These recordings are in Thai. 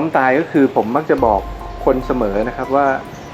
อมตายก็คือผมมักจะบอกคนเสมอนะครับว่า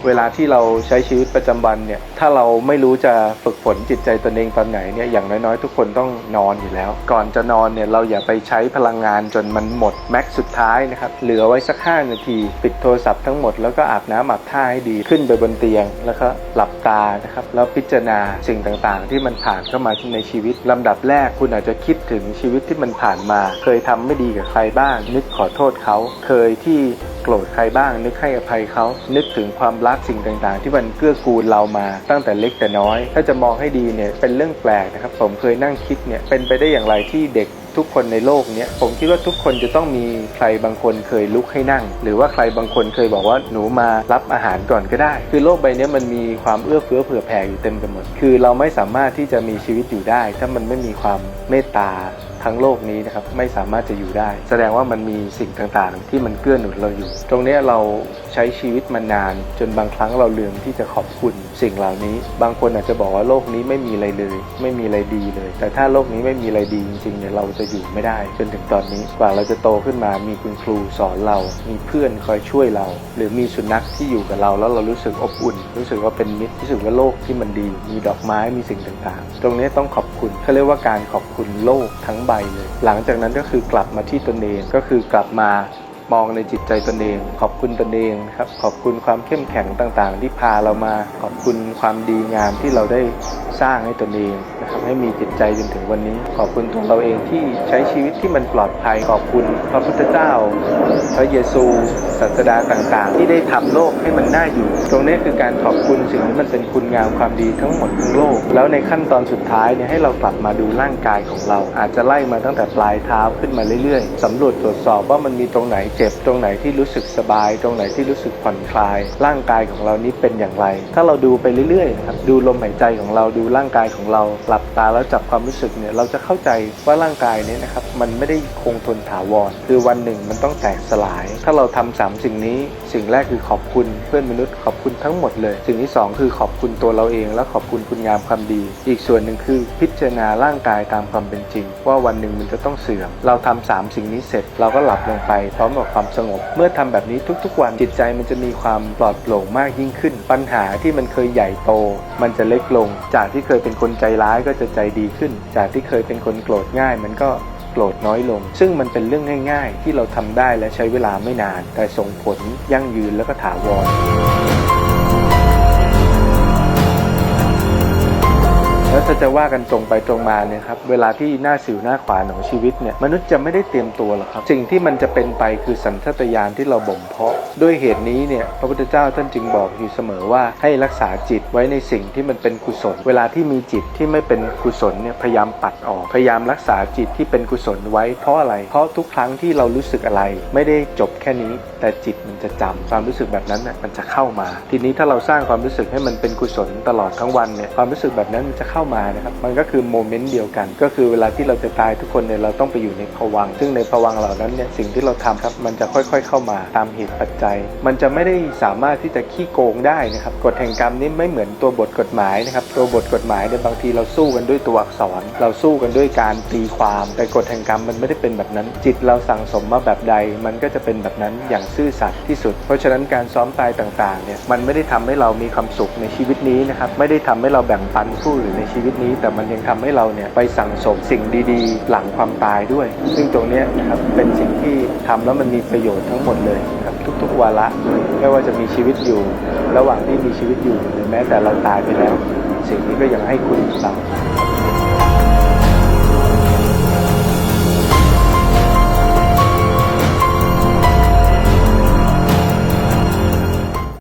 เวลาที่เราใช้ชีวิตประจำวันเนี่ยถ้าเราไม่รู้จะฝึกฝนจิตใจตนเองตอนไหนเนี่ยอย่างน้อยๆ ทุกคนต้องนอนอยู่แล้ว ก่อนจะนอนเนี่ยเราอย่าไปใช้พลังงานจนมันหมดแม็กซ์สุดท้ายนะครับเหลือไว้สัก 5 นาที ปิดโทรศัพท์ทั้งหมดแล้วก็อาบน้ำอาบท่าให้ดีขึ้นไปบนเตียง แล้วก็หลับตานะครับแล้วพิจารณาสิ่งต่างๆ ที่มันผ่านเข้ามาในชีวิตลำดับแรกคุณอาจจะคิดถึงชีวิตที่มันผ่านมา เคยทำไม่ดีกับใครบ้าง นึกขอโทษเขาเคยที่ โกรธใครบ้าง นึกให้อภัยเขา นึกถึงความรักสิ่งต่างๆ ที่มันเกื้อกูลเรามาตั้งแต่เล็กแต่น้อย ถ้าจะมองให้ดีเนี่ยเป็นเรื่องแปลกนะครับ ผมเคยนั่งคิดเนี่ยเป็นไปได้อย่างไรที่เด็กทุกคนในโลกเนี้ยผมคิดว่าทุกคนจะต้องมีใครบางคนเคยลุกให้นั่ง หรือว่าใครบางคนเคยบอกว่าหนูมารับอาหารก่อนก็ได้ คือโลกใบนี้มันมีความเอื้อเฟื้อเผื่อแผ่อยู่เต็มไปหมด คือเราไม่สามารถที่จะมีชีวิตอยู่ได้ ถ้ามันไม่มีความเมตตา ทั้งโลกนี้นะครับไม่สามารถจะอยู่ได้ แสดงว่ามันมีสิ่งต่างๆ ที่มันเกื้อหนุนเราอยู่ ตรงนี้เราใช้ชีวิตมานาน จนบางครั้งเราลืมที่จะขอบคุณสิ่งเหล่านี้ บางคนอาจจะบอกว่าโลกนี้ไม่มีอะไรเลย ไม่มีอะไรดีเลย แต่ถ้าโลกนี้ไม่มีอะไรดีจริงๆเนี่ยเราจะอยู่ไม่ได้ จนถึงตอนนี้กว่าเราจะโตขึ้นมามีคุณครูสอนเรา มีเพื่อนคอยช่วยเรา หรือมีสุนัขที่อยู่กับเราแล้วเรารู้สึกอบอุ่น รู้สึกว่าเป็นมิตรรู้สึกว่าโลกที่มันดี มีดอกไม้มีสิ่งต่างๆ ตรงนี้ต้องขอบ คุณเขาเรียกว่าการขอบคุณโลกทั้งใบเลย หลังจากนั้นก็คือกลับมาที่ตนเองก็คือกลับมามองในจิตใจตนเอง ขอบคุณตนเองครับขอบคุณความเข้มแข็งต่างๆ ที่พาเรามาขอบคุณความดีงามที่เราได้ สร้างให้ตนเองนะครับให้มีจิตใจจนถึงวันนี้ ขอบคุณตัวเราเองที่ใช้ชีวิตที่มันปลอดภัยขอบคุณพระพุทธเจ้า พระเยซูศาสดาต่างๆ ที่ได้ทำโลกให้มันน่าอยู่ ตรงนี้คือการขอบคุณสิ่งที่มันเป็นคุณงามความดีทั้งหมดทั้งโลก แล้วในขั้นตอนสุดท้ายเนี่ยให้เรากลับมาดูร่างกายของเรา อาจจะไล่มาตั้งแต่ปลายเท้าขึ้นมาเรื่อยๆสำรวจตรวจสอบว่ามันมีตรงไหนเจ็บตรงไหนที่รู้สึกสบาย ตรงไหนที่รู้สึกผ่อนคลาย ร่างกายของเรานี้เป็นอย่างไร ถ้าเราดูไปเรื่อยๆนะครับดูลมหายใจของเราดูร่างกายของเราหลับตาแล้วจับความรู้สึกเนี่ยเราจะเข้าใจว่าร่างกายเนี้นะครับมันไม่ได้คงทนถาวรคือวันหนึ่งมันต้องแตกสลาย ถ้าเราทำสามสิ่งนี้สิ่งแรกคือขอบคุณเพื่อนมนุษย์ขอบคุณทั้งหมดเลย สิ่งที่สองคือขอบคุณตัวเราเอง และขอบคุณคุณงามความดี อีกส่วนหนึ่งคือพิจารณาร่างกายตามความเป็นจริง ว่าวันหนึ่งมันจะต้องเสื่อม เราทำสามสิ่งนี้เสร็จเราก็หลับลงไปพร้อมกับความสงบ เมื่อทำแบบนี้ทุกๆวันจิตใจมันจะมีความปลอดโปร่งมากยิ่งขึ้น ปัญหาที่มันเคยใหญ่โต มันจะเล็กลงจากที่เคยเป็นคนใจร้ายก็จะใจดีขึ้น จากที่เคยเป็นคนโกรธง่าย มันก็โกรธน้อยลง ซึ่งมันเป็นเรื่องง่าย ๆ ที่เราทำได้และใช้เวลาไม่นาน แต่ส่งผลยั่งยืนแล้วก็ถาวร แล้วถ้าจะว่ากันตรงไปตรงมาเนี่ยครับเวลาที่หน้าสิวหน้าขวานของชีวิตเนี่ยมนุษย์จะไม่ได้เตรียมตัวหรอกครับสิ่งที่มันจะเป็นไปคือสัญชาตญาณที่เราบ่มเพาะ ด้วยเหตุนี้เนี่ยพระพุทธเจ้าท่านจึงบอกอยู่เสมอว่าให้รักษาจิตไว้ในสิ่งที่มันเป็นกุศล เวลาที่มีจิตที่ไม่เป็นกุศลเนี่ยพยายามปัดออกพยายามรักษาจิตที่เป็นกุศลไว้เพราะอะไร เพราะทุกครั้งที่เรารู้สึกอะไร ไม่ได้จบแค่นี้ แต่จิตมันจะจำความรู้สึกแบบนั้นน่ะมันจะเข้ามา ทีนี้ถ้าเราสร้างความรู้สึกให้มันเป็นกุศลตลอดทั้งวันเนี่ยความรู้สึกแบบนั้นมันจะเข้ามานะครับมันก็คือโมเมนต์เดียวกัน ก็คือเวลาที่เราจะตายทุกคนเนี่ยเราต้องไปอยู่ในภวังซึ่งในภวังเหล่านั้นเนี่ยสิ่งที่เราทำครับมันจะค่อยๆ เข้ามาตามเหตุปัจจัย มันจะไม่ได้สามารถที่จะขี้โกงได้นะครับกฎแห่งกรรมนี้ไม่เหมือนตัวบทกฎหมายนะครับตัวบทกฎหมายเนี่ยบางทีเราสู้กันด้วยตัวอักษร เราสู้กันด้วยการตีความ แต่กฎแห่งกรรมมันไม่ได้เป็นแบบนั้น จิตเราสั่งสมมาแบบใด มันก็จะเป็นแบบนั้นอย่างซื่อสัตย์ที่สุด เพราะฉะนั้นการซ้อมตายต่างๆเนี่ยมันไม่ได้ทำให้เรามีความสุขในชีวิตนี้นะครับไม่ได้ทำให้เราแบ่งปันผู้อื่นในชีวิตีวิตนี้ แต่มันยังทำให้เราเนี่ยไปสั่งสมสิ่งดีๆ หลังความตายด้วย ซึ่งตรงนี้นะครับเป็นสิ่งที่ทำแล้วมันมีประโยชน์ทั้งหมดเลยครับทุกๆวาระไม่ว่าจะมีชีวิตอยู่ ระหว่างที่มีชีวิตอยู่หรือแม้แต่เราตายไปแล้ว สิ่งนี้ก็ยังให้คุณเรา